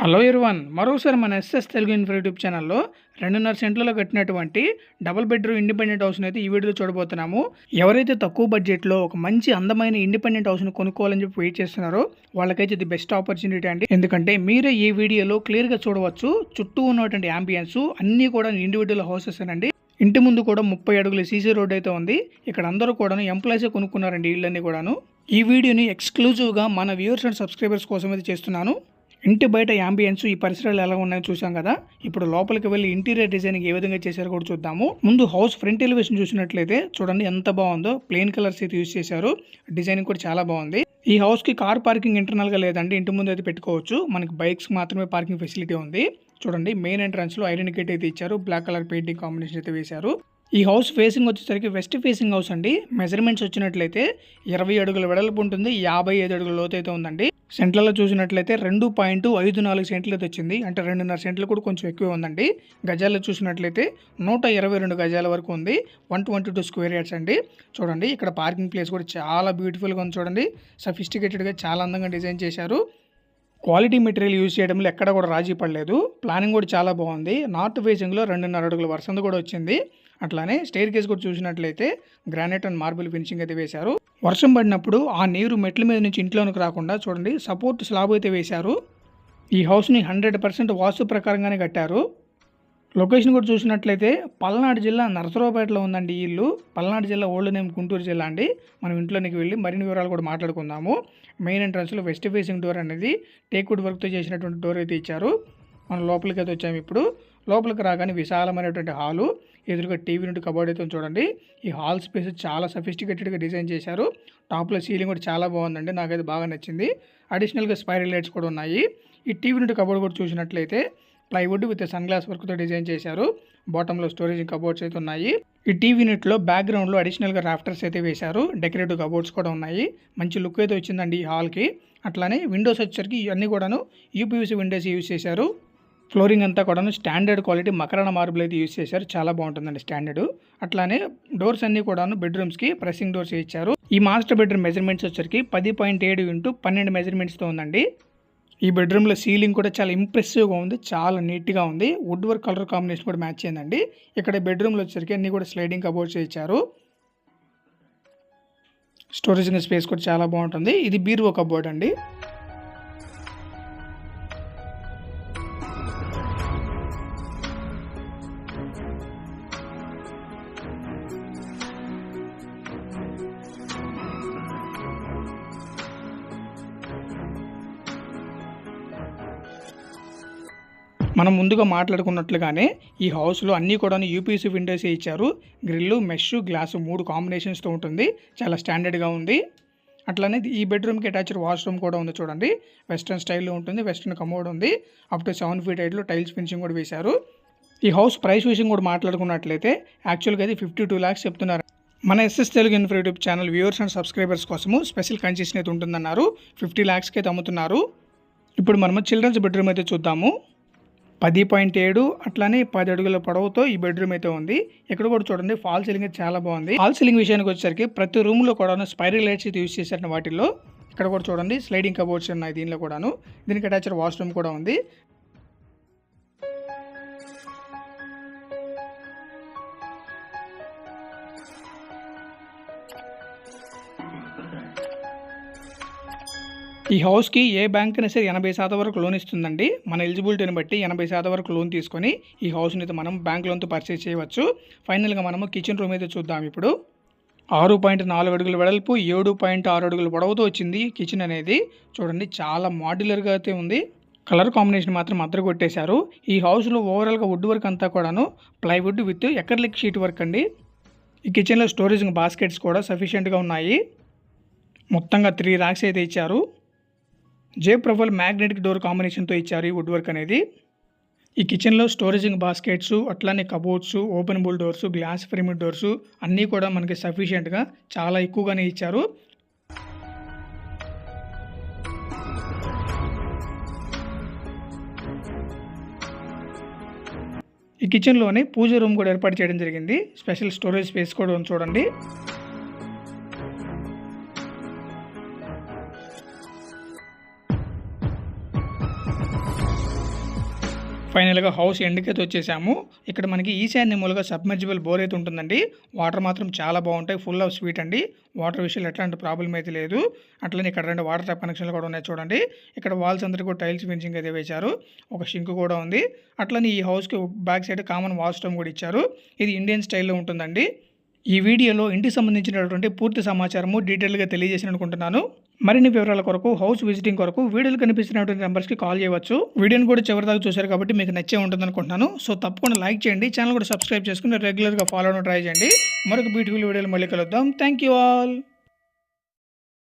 Hello ఇర్వన్ మరోసారి మన SS Telugu ఇన్ఫర్ యూట్యూబ్ ఛానల్లో రెండున్నర సెంట్లలో కట్టినటువంటి డబుల్ బెడ్రూమ్ ఇండిపెండెంట్ హౌస్ని అయితే ఈ వీడియోలో చూడబోతున్నాము. ఎవరైతే తక్కువ బడ్జెట్లో ఒక మంచి అందమైన ఇండిపెండెంట్ హౌస్ని కొనుక్కోవాలని చెప్పి వెయిట్ చేస్తున్నారో వాళ్ళకైతే ఇది బెస్ట్ ఆపర్చునిటీ అండి. ఎందుకంటే మీరే ఈ వీడియోలో క్లియర్గా చూడవచ్చు చుట్టూ ఉన్నటువంటి అంబియన్స్ అన్నీ కూడా ఇండివిజువల్ హౌసెస్ అండి. ఇంటి ముందు కూడా ముప్పై అడుగుల సీసీ రోడ్ అయితే ఉంది. ఇక్కడ అందరూ కూడా ఎంప్లాయీసే కొనుక్కున్నారండి ఇళ్ళన్నీ కూడాను. ఈ వీడియోని ఎక్స్క్లూజివ్గా మన వ్యూవర్స్ అండ్ సబ్స్క్రైబర్స్ కోసం అయితే చేస్తున్నాను. ఇంటి బయట యాంబియన్స్ ఈ పరిసరాలు ఎలా ఉన్నాయో చూసాం కదా. ఇప్పుడు లోపలికి వెళ్ళి ఇంటీరియర్ డిజైనింగ్ ఏ విధంగా చేశారో కూడా చూద్దాము. ముందు హౌస్ ఫ్రంట్ ఎలివేషన్ చూసినట్లయితే చూడండి ఎంత బాగుందో. ప్లెయిన్ కలర్స్ అయితే యూస్ చేశారు. డిజైనింగ్ కూడా చాలా బాగుంది. ఈ హౌస్కి కార్ పార్కింగ్ ఇంటర్నల్గా లేదండి. ఇంటి ముందు అయితే పెట్టుకోవచ్చు. మనకి బైక్స్ మాత్రమే పార్కింగ్ ఫెసిలిటీ ఉంది. చూడండి మెయిన్ ఎంట్రన్స్లో ఐరన్ గేట్ అయితే ఇచ్చారు. బ్లాక్ కలర్ పెయింటింగ్ కాంబినేషన్ అయితే వేశారు. ఈ హౌస్ ఫేసింగ్ వచ్చేసరికి వెస్ట్ ఫేసింగ్ హౌస్ అండి. మెజర్మెంట్స్ వచ్చినట్లయితే ఇరవై అడుగుల వెడల్పు ఉంటుంది యాభై ఐదు అడుగుల లోతు అయితే ఉందండి. సెంట్లలో చూసినట్లయితే రెండు పాయింట్ ఐదు నాలుగు సెంట్లు అయితే వచ్చింది. అంటే రెండున్నర సెంట్లు కూడా కొంచెం ఎక్కువ ఉందండి. గజాల్లో చూసినట్లయితే నూట ఇరవై రెండు గజాల వరకు ఉంది. One twenty two square yards అండి. చూడండి ఇక్కడ పార్కింగ్ ప్లేస్ కూడా చాలా బ్యూటిఫుల్గా ఉంది చూడండి. సఫిస్టికేటెడ్గా చాలా అందంగా డిజైన్ చేశారు. క్వాలిటీ మెటీరియల్ యూజ్ చేయడంలో ఎక్కడ కూడా రాజీ పడలేదు. ప్లానింగ్ కూడా చాలా బాగుంది. నార్త్ ఫేసింగ్లో రెండున్నర అడుగుల వరుసంది కూడా వచ్చింది. అట్లానే స్టేర్ కేస్ కూడా చూసినట్లయితే గ్రానైట్ అండ్ మార్బుల్ ఫినిషింగ్ అయితే వేశారు. వర్షం పడినప్పుడు ఆ నీరు మెట్ల మీద నుంచి ఇంట్లోనికి రాకుండా చూడండి సపోర్ట్ స్లాబ్ అయితే వేశారు. ఈ హౌస్ని హండ్రెడ్ పర్సెంట్ వాస్తు ప్రకారంగానే కట్టారు. లొకేషన్ కూడా చూసినట్లయితే పల్నాడు జిల్లా నరసరావుపేటలో ఉందండి ఈ ఇల్లు. పల్నాడు జిల్లా ఓల్డ్ నేమ్ గుంటూరు జిల్లా అండి. మనం ఇంట్లోనికి వెళ్ళి మరిన్ని వివరాలు కూడా మాట్లాడుకుందాము. మెయిన్ ఎంట్రన్స్లో వెస్ట్ ఫేసింగ్ డోర్ అనేది టేక్వుడ్ వర్క్తో చేసినటువంటి డోర్ అయితే ఇచ్చారు. మనం లోపలికి అయితే వచ్చాము ఇప్పుడు. లోపలికి రాగానే విశాలమైనటువంటి హాలు ఎదురుగా టీవీ నుండి కబోర్డ్ అయితే చూడండి. ఈ హాల్ స్పేస్ చాలా సఫిస్టికేటెడ్గా డిజైన్ చేశారు. టాప్లో సీలింగ్ కూడా చాలా బాగుందండి నాకైతే బాగా నచ్చింది. అడిషనల్గా స్పైరల్ లైట్స్ కూడా ఉన్నాయి. ఈ టీవీ నుండి కబోర్డ్ కూడా చూసినట్లయితే ప్లైవుడ్ విత్ సన్ గ్లాస్ వర్క్తో డిజైన్ చేశారు. బాటంలో స్టోరేజ్ కబోర్డ్స్ అయితే ఉన్నాయి. ఈ టీవీ యూనిట్లో బ్యాక్గ్రౌండ్లో అడిషనల్గా రాఫ్టర్స్ అయితే వేశారు. డెకరేటివ్ కబోర్డ్స్ కూడా ఉన్నాయి. మంచి లుక్ అయితే వచ్చిందండి ఈ హాల్కి అట్లానే విండోస్ వచ్చేసరికి ఇవన్నీ కూడాను యూపీవీసీ విండోస్ యూజ్ చేశారు. ఫ్లోరింగ్ అంతా కూడాను స్టాండర్డ్ క్వాలిటీ మకరణ మార్బుల్ అయితే యూజ్ చేశారు. చాలా బాగుంటుందండి స్టాండర్డ్. అట్లానే డోర్స్ అన్ని కూడాను బెడ్రూమ్స్కి ప్రెసింగ్ డోర్స్ ఇచ్చారు. ఈ మాస్టర్ బెడ్రూమ్ మెజర్మెంట్స్ వచ్చరికి పది పాయింట్ ఏడు ఇంటూ పన్నెండు మెజర్మెంట్స్తో ఉందండి. ఈ బెడ్రూమ్లో సీలింగ్ కూడా చాలా ఇంప్రెసివ్గా ఉంది. చాలా నీట్గా ఉంది. వుడ్ వర్క్ కలర్ కాంబినేషన్ కూడా మ్యాచ్ అయిందండి. ఇక్కడ బెడ్రూమ్లో వచ్చరికి అన్ని కూడా స్లైడింగ్ కబోర్డ్స్ ఇచ్చారు. స్టోరేజ్ స్పేస్ కూడా చాలా బాగుంటుంది. ఇది బీరువో కబోర్డ్ అండి. మనం ముందుగా మాట్లాడుకున్నట్లుగానే ఈ హౌస్లో అన్నీ కూడా యూపీసీ విండోస్ ఇచ్చారు. గ్రిల్లు మెష్ గ్లాసు మూడు కాంబినేషన్స్తో ఉంటుంది. చాలా స్టాండర్డ్గా ఉంది. అట్లానే ఈ బెడ్రూమ్కి అటాచ్డ్ వాష్రూమ్ కూడా ఉంది చూడండి. వెస్ట్రన్ స్టైల్లో ఉంటుంది వెస్ట్రన్ కమోడ్ ఉంది. అప్ టు సెవెన్ ఫీట్ హైట్లో టైల్స్ ఫినిషింగ్ కూడా వేశారు. ఈ హౌస్ ప్రైస్ విషయం కూడా మాట్లాడుకున్నట్లయితే యాక్చువల్గా అయితే ఫిఫ్టీ టూ ల్యాక్స్ చెప్తున్నారు. మన SS Telugu info YouTube channel viewers and subscribers కోసము స్పెషల్ కన్సెషన్ అయితే ఉంటుందన్నారు. ఫిఫ్టీ ల్యాక్స్కి అయితే అమ్ముతున్నారు. ఇప్పుడు మనము చిల్డ్రన్స్ బెడ్రూమ్ అయితే చూద్దాము. పది పాయింట్ ఏడు అట్లానే పది అడుగుల పొడవుతో ఈ బెడ్రూమ్ అయితే ఉంది. ఇక్కడ కూడా చూడండి ఫాల్ సీలింగ్ అయితే చాలా బాగుంది. ఫాల్ సీలింగ్ విషయానికి వచ్చేసరికి ప్రతి రూమ్లో కూడా స్పైరల్ లైట్స్ అయితే యూస్ చేశారు వాటిల్లో. ఇక్కడ కూడా చూడండి స్లైడింగ్ కబోర్డ్స్ ఉన్నాయి దీనిలో కూడాను. దీనికి అటాచ్డ్ వాష్రూమ్ కూడా ఉంది. ఈ హౌస్కి ఏ బ్యాంక్ అయినా సరే ఎనభై శాతం వరకు లోన్ ఇస్తుందండి. మన ఎలిజిబిలిటీని బట్టి ఎనభై శాతం వరకు లోన్ తీసుకొని ఈ హౌస్ని అయితే మనం బ్యాంక్ లోన్తో పర్చేస్ చేయవచ్చు. ఫైనల్గా మనము కిచెన్ రూమ్ అయితే చూద్దాం ఇప్పుడు. ఆరు పాయింట్ నాలుగు అడుగుల వెడల్పు ఏడు పాయింట్ ఆరు అడుగుల పొడవుతో వచ్చింది కిచెన్ అనేది. చూడండి చాలా మాడ్యులర్గా అయితే ఉంది. కలర్ కాంబినేషన్ మాత్రం అద్దరు కొట్టేశారు. ఈ హౌస్లో ఓవరాల్గా వుడ్ వర్క్ అంతా కూడాను plywood with acrylic sheet work అండి. ఈ కిచెన్లో స్టోరేజ్ బాస్కెట్స్ కూడా సఫిషియెంట్గా ఉన్నాయి. మొత్తంగా త్రీ ర్యాక్స్ అయితే ఇచ్చారు. జే మ్యాగ్నెటిక్ డోర్ కాంబినేషన్తో ఇచ్చారు ఈ వుడ్ వర్క్ అనేది. ఈ కిచెన్లో స్టోరేజింగ్ బాస్కెట్స్ అట్లానే cupboards open pull doors glass frame doors అన్నీ కూడా మనకి సఫిషియెంట్గా చాలా ఎక్కువగానే ఇచ్చారు. ఈ కిచెన్లోనే పూజ రూమ్ కూడా ఏర్పాటు చేయడం జరిగింది. స్పెషల్ స్టోరేజ్ స్పేస్ కూడా ఉంది చూడండి. ఫైనల్గా హౌస్ ఎండ్కి అయితే వచ్చేసాము. ఇక్కడ మనకి ఈశాన్య మూలగా సబ్మెర్జిబుల్ బోర్ అయితే ఉంటుందండి. వాటర్ మాత్రం చాలా బాగుంటాయి. ఫుల్ ఆఫ్ స్వీట్ అండి. వాటర్ విషయంలో ఎట్లాంటి ప్రాబ్లం అయితే లేదు. అట్లనే ఇక్కడ రెండు వాటర్ ట్యాప్ కనెక్షన్లు కూడా ఉన్నాయి చూడండి. ఇక్కడ వాల్స్ అందరికీ కూడా టైల్స్ ఫినిషింగ్ అయితే వేశారు. ఒక షింక్ కూడా ఉంది. అట్లనే ఈ హౌస్కి బ్యాక్ సైడ్ కామన్ వాష్రూమ్ కూడా ఇచ్చారు. ఇది ఇండియన్ స్టైల్లో ఉంటుందండి. ఈ వీడియోలో ఇంటికి సంబంధించినటువంటి పూర్తి సమాచారము డీటెయిల్గా తెలియజేసిన అనుకుంటున్నాను మరిన్ని వివరాల కొరకు హౌస్ విజిటింగ్ కొరకు వీడియోలు కనిపిస్తున్నటువంటి నెంబర్స్కి కాల్ చేయవచ్చు. వీడియోని కూడా చివరిదాకా చూశారు కాబట్టి మీకు నచ్చే ఉంటుంది అనుకుంటున్నాను సో తప్పకుండా లైక్ చేయండి. ఛానల్ కూడా సబ్స్క్రైబ్ చేసుకుని రెగ్యులర్గా ఫాలో అవ్వడం ట్రై చేయండి. మరొక బ్యూటిఫుల్ వీడియోలు మళ్ళీ కలుద్దాం. Thank you all.